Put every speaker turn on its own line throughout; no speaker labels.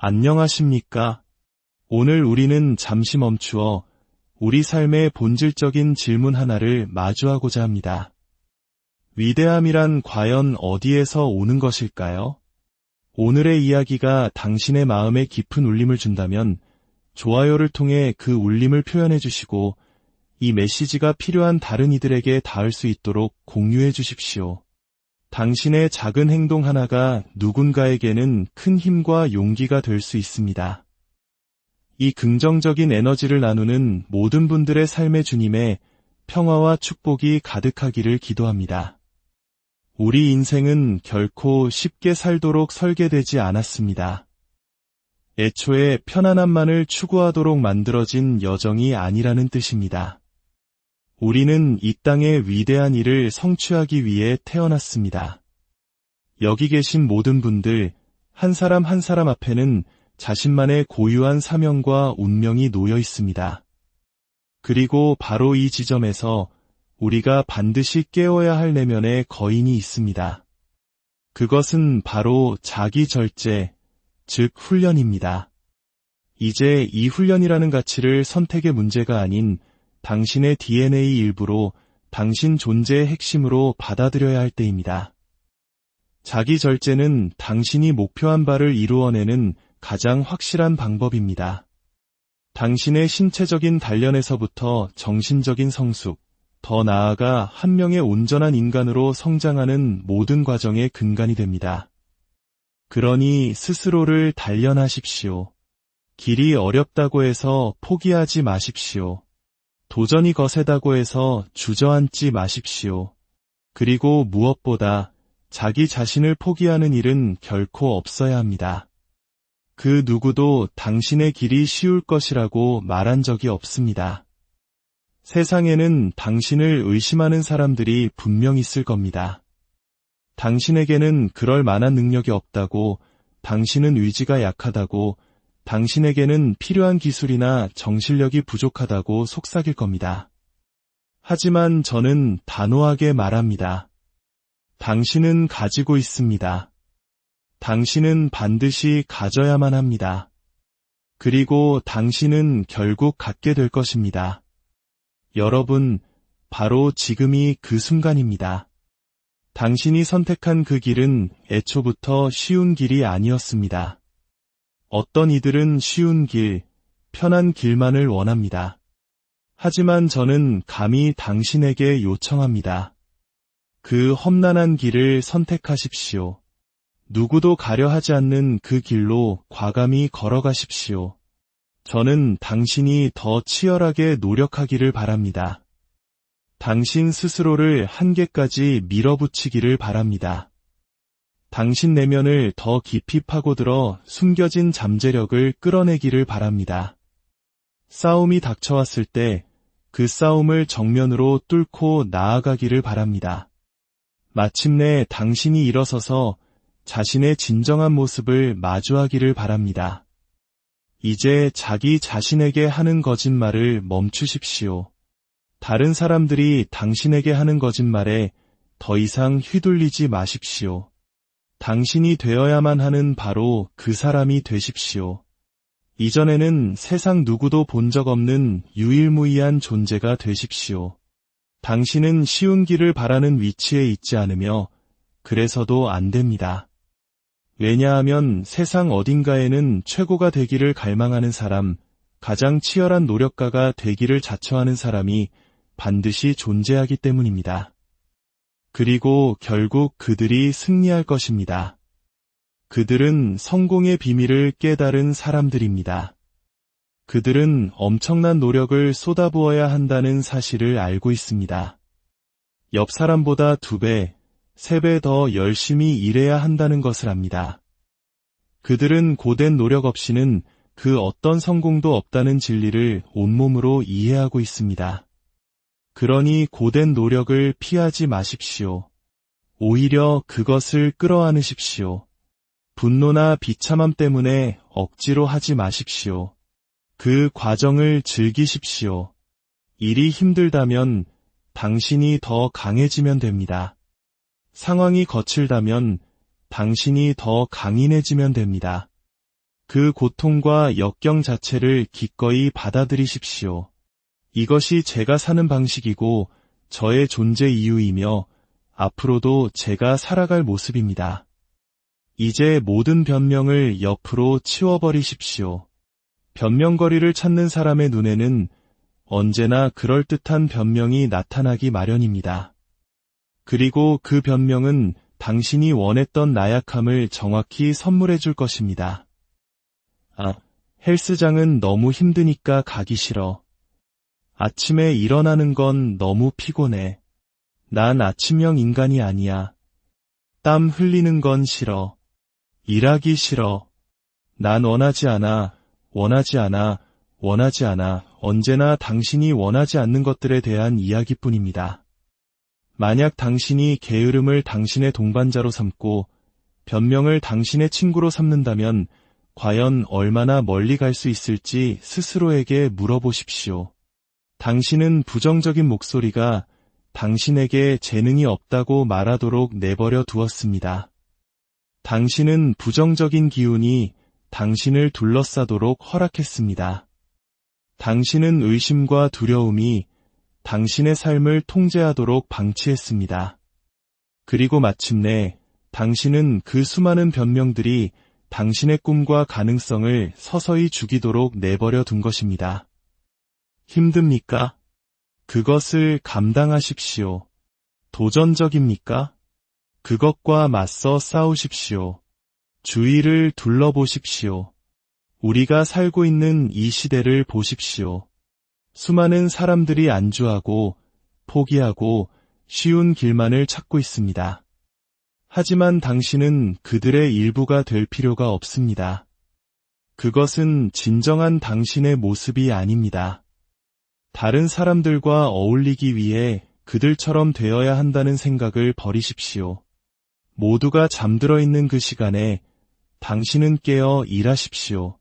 안녕하십니까? 오늘 우리는 잠시 멈추어 우리 삶의 본질적인 질문 하나를 마주하고자 합니다. 위대함이란 과연 어디에서 오는 것일까요? 오늘의 이야기가 당신의 마음에 깊은 울림을 준다면 좋아요를 통해 그 울림을 표현해 주시고 이 메시지가 필요한 다른 이들에게 닿을 수 있도록 공유해 주십시오. 당신의 작은 행동 하나가 누군가에게는 큰 힘과 용기가 될 수 있습니다. 이 긍정적인 에너지를 나누는 모든 분들의 삶의 주님의 평화와 축복이 가득하기를 기도합니다. 우리 인생은 결코 쉽게 살도록 설계되지 않았습니다. 애초에 편안함만을 추구하도록 만들어진 여정이 아니라는 뜻입니다. 우리는 이 땅의 위대한 일을 성취하기 위해 태어났습니다. 여기 계신 모든 분들, 한 사람 한 사람 앞에는 자신만의 고유한 사명과 운명이 놓여 있습니다. 그리고 바로 이 지점에서 우리가 반드시 깨워야 할 내면의 거인이 있습니다. 그것은 바로 자기 절제, 즉 훈련입니다. 이제 이 훈련이라는 가치를 선택의 문제가 아닌 당신의 DNA 일부로 당신 존재의 핵심으로 받아들여야 할 때입니다. 자기 절제는 당신이 목표한 바를 이루어내는 가장 확실한 방법입니다. 당신의 신체적인 단련에서부터 정신적인 성숙, 더 나아가 한 명의 온전한 인간으로 성장하는 모든 과정의 근간이 됩니다. 그러니 스스로를 단련하십시오. 길이 어렵다고 해서 포기하지 마십시오. 도전이 거세다고 해서 주저앉지 마십시오. 그리고 무엇보다 자기 자신을 포기하는 일은 결코 없어야 합니다. 그 누구도 당신의 길이 쉬울 것이라고 말한 적이 없습니다. 세상에는 당신을 의심하는 사람들이 분명 있을 겁니다. 당신에게는 그럴 만한 능력이 없다고, 당신은 의지가 약하다고, 당신에게는 필요한 기술이나 정실력이 부족하다고 속삭일 겁니다. 하지만 저는 단호하게 말합니다. 당신은 가지고 있습니다. 당신은 반드시 가져야만 합니다. 그리고 당신은 결국 갖게 될 것입니다. 여러분, 바로 지금이 그 순간입니다. 당신이 선택한 그 길은 애초부터 쉬운 길이 아니었습니다. 어떤 이들은 쉬운 길, 편한 길만을 원합니다. 하지만 저는 감히 당신에게 요청합니다. 그 험난한 길을 선택하십시오. 누구도 가려 하지 않는 그 길로 과감히 걸어가십시오. 저는 당신이 더 치열하게 노력하기를 바랍니다. 당신 스스로를 한계까지 밀어붙이기를 바랍니다. 당신 내면을 더 깊이 파고들어 숨겨진 잠재력을 끌어내기를 바랍니다. 싸움이 닥쳐왔을 때 그 싸움을 정면으로 뚫고 나아가기를 바랍니다. 마침내 당신이 일어서서 자신의 진정한 모습을 마주하기를 바랍니다. 이제 자기 자신에게 하는 거짓말을 멈추십시오. 다른 사람들이 당신에게 하는 거짓말에 더 이상 휘둘리지 마십시오. 당신이 되어야만 하는 바로 그 사람이 되십시오. 이전에는 세상 누구도 본 적 없는 유일무이한 존재가 되십시오. 당신은 쉬운 길을 바라는 위치에 있지 않으며 그래서도 안 됩니다. 왜냐하면 세상 어딘가에는 최고가 되기를 갈망하는 사람, 가장 치열한 노력가가 되기를 자처하는 사람이 반드시 존재하기 때문입니다. 그리고 결국 그들이 승리할 것입니다. 그들은 성공의 비밀을 깨달은 사람들입니다. 그들은 엄청난 노력을 쏟아부어야 한다는 사실을 알고 있습니다. 옆 사람보다 두 배, 세 배 더 열심히 일해야 한다는 것을 압니다. 그들은 고된 노력 없이는 그 어떤 성공도 없다는 진리를 온몸으로 이해하고 있습니다. 그러니 고된 노력을 피하지 마십시오. 오히려 그것을 끌어안으십시오. 분노나 비참함 때문에 억지로 하지 마십시오. 그 과정을 즐기십시오. 일이 힘들다면 당신이 더 강해지면 됩니다. 상황이 거칠다면 당신이 더 강인해지면 됩니다. 그 고통과 역경 자체를 기꺼이 받아들이십시오. 이것이 제가 사는 방식이고 저의 존재 이유이며 앞으로도 제가 살아갈 모습입니다. 이제 모든 변명을 옆으로 치워버리십시오. 변명거리를 찾는 사람의 눈에는 언제나 그럴듯한 변명이 나타나기 마련입니다. 그리고 그 변명은 당신이 원했던 나약함을 정확히 선물해 줄 것입니다. 아, 헬스장은 너무 힘드니까 가기 싫어. 아침에 일어나는 건 너무 피곤해. 난 아침형 인간이 아니야. 땀 흘리는 건 싫어. 일하기 싫어. 난 원하지 않아, 원하지 않아, 원하지 않아. 언제나 당신이 원하지 않는 것들에 대한 이야기뿐입니다. 만약 당신이 게으름을 당신의 동반자로 삼고 변명을 당신의 친구로 삼는다면 과연 얼마나 멀리 갈 수 있을지 스스로에게 물어보십시오. 당신은 부정적인 목소리가 당신에게 재능이 없다고 말하도록 내버려 두었습니다. 당신은 부정적인 기운이 당신을 둘러싸도록 허락했습니다. 당신은 의심과 두려움이 당신의 삶을 통제하도록 방치했습니다. 그리고 마침내 당신은 그 수많은 변명들이 당신의 꿈과 가능성을 서서히 죽이도록 내버려 둔 것입니다. 힘듭니까? 그것을 감당하십시오. 도전적입니까? 그것과 맞서 싸우십시오. 주위를 둘러보십시오. 우리가 살고 있는 이 시대를 보십시오. 수많은 사람들이 안주하고 포기하고 쉬운 길만을 찾고 있습니다. 하지만 당신은 그들의 일부가 될 필요가 없습니다. 그것은 진정한 당신의 모습이 아닙니다. 다른 사람들과 어울리기 위해 그들처럼 되어야 한다는 생각을 버리십시오. 모두가 잠들어 있는 그 시간에 당신은 깨어 일하십시오.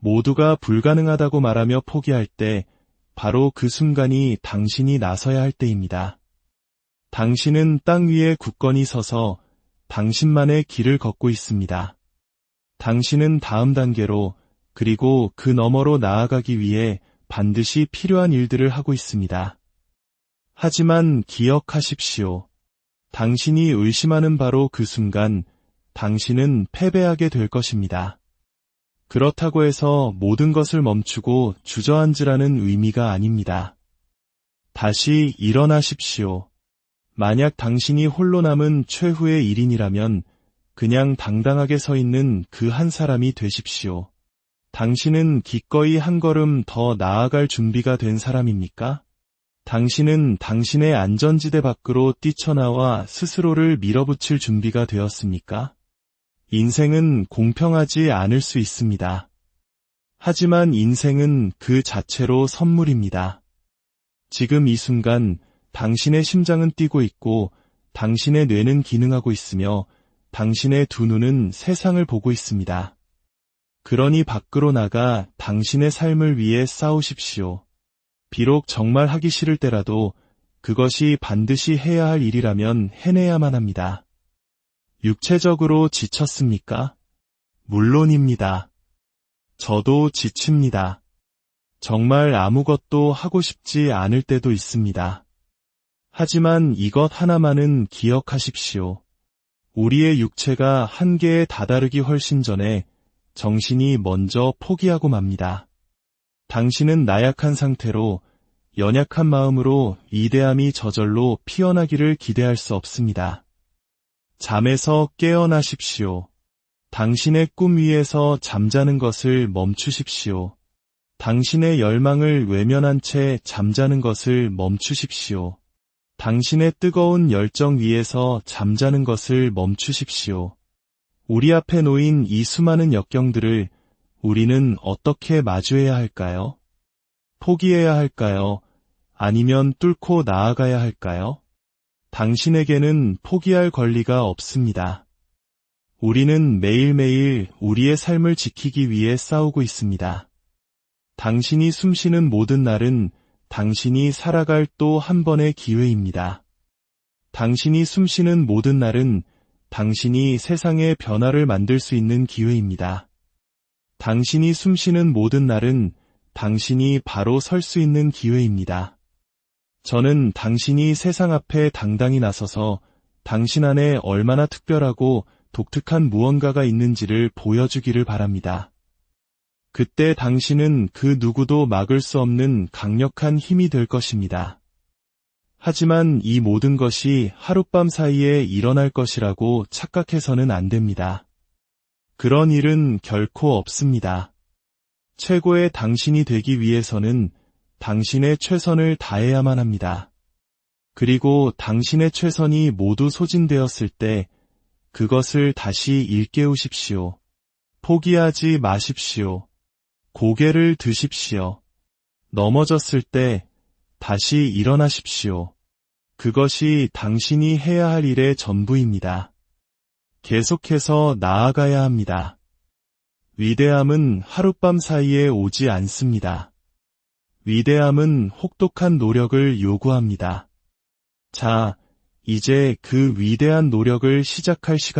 모두가 불가능하다고 말하며 포기할 때 바로 그 순간이 당신이 나서야 할 때입니다. 당신은 땅 위에 굳건히 서서 당신만의 길을 걷고 있습니다. 당신은 다음 단계로 그리고 그 너머로 나아가기 위해 반드시 필요한 일들을 하고 있습니다. 하지만 기억하십시오. 당신이 의심하는 바로 그 순간 당신은 패배하게 될 것입니다. 그렇다고 해서 모든 것을 멈추고 주저앉으라는 의미가 아닙니다. 다시 일어나십시오. 만약 당신이 홀로 남은 최후의 1인이라면 그냥 당당하게 서 있는 그 한 사람이 되십시오. 당신은 기꺼이 한 걸음 더 나아갈 준비가 된 사람입니까? 당신은 당신의 안전지대 밖으로 뛰쳐나와 스스로를 밀어붙일 준비가 되었습니까? 인생은 공평하지 않을 수 있습니다. 하지만 인생은 그 자체로 선물입니다. 지금 이 순간 당신의 심장은 뛰고 있고 당신의 뇌는 기능하고 있으며 당신의 두 눈은 세상을 보고 있습니다. 그러니 밖으로 나가 당신의 삶을 위해 싸우십시오. 비록 정말 하기 싫을 때라도 그것이 반드시 해야 할 일이라면 해내야만 합니다. 육체적으로 지쳤습니까? 물론입니다. 저도 지칩니다. 정말 아무것도 하고 싶지 않을 때도 있습니다. 하지만 이것 하나만은 기억하십시오. 우리의 육체가 한계에 다다르기 훨씬 전에 정신이 먼저 포기하고 맙니다. 당신은 나약한 상태로 연약한 마음으로 이대함이 저절로 피어나기를 기대할 수 없습니다. 잠에서 깨어나십시오. 당신의 꿈 위에서 잠자는 것을 멈추십시오. 당신의 열망을 외면한 채 잠자는 것을 멈추십시오. 당신의 뜨거운 열정 위에서 잠자는 것을 멈추십시오. 우리 앞에 놓인 이 수많은 역경들을 우리는 어떻게 마주해야 할까요? 포기해야 할까요? 아니면 뚫고 나아가야 할까요? 당신에게는 포기할 권리가 없습니다. 우리는 매일매일 우리의 삶을 지키기 위해 싸우고 있습니다. 당신이 숨쉬는 모든 날은 당신이 살아갈 또 한 번의 기회입니다. 당신이 숨쉬는 모든 날은 당신이 세상의 변화를 만들 수 있는 기회입니다. 당신이 숨쉬는 모든 날은 당신이 바로 설 수 있는 기회입니다. 저는 당신이 세상 앞에 당당히 나서서 당신 안에 얼마나 특별하고 독특한 무언가가 있는지를 보여주기를 바랍니다. 그때 당신은 그 누구도 막을 수 없는 강력한 힘이 될 것입니다. 하지만 이 모든 것이 하룻밤 사이에 일어날 것이라고 착각해서는 안 됩니다. 그런 일은 결코 없습니다. 최고의 당신이 되기 위해서는 당신의 최선을 다해야만 합니다. 그리고 당신의 최선이 모두 소진되었을 때 그것을 다시 일깨우십시오. 포기하지 마십시오. 고개를 드십시오. 넘어졌을 때 다시 일어나십시오. 그것이 당신이 해야 할 일의 전부입니다. 계속해서 나아가야 합니다. 위대함은 하룻밤 사이에 오지 않습니다. 위대함은 혹독한 노력을 요구합니다. 자, 이제 그 위대한 노력을 시작할 시간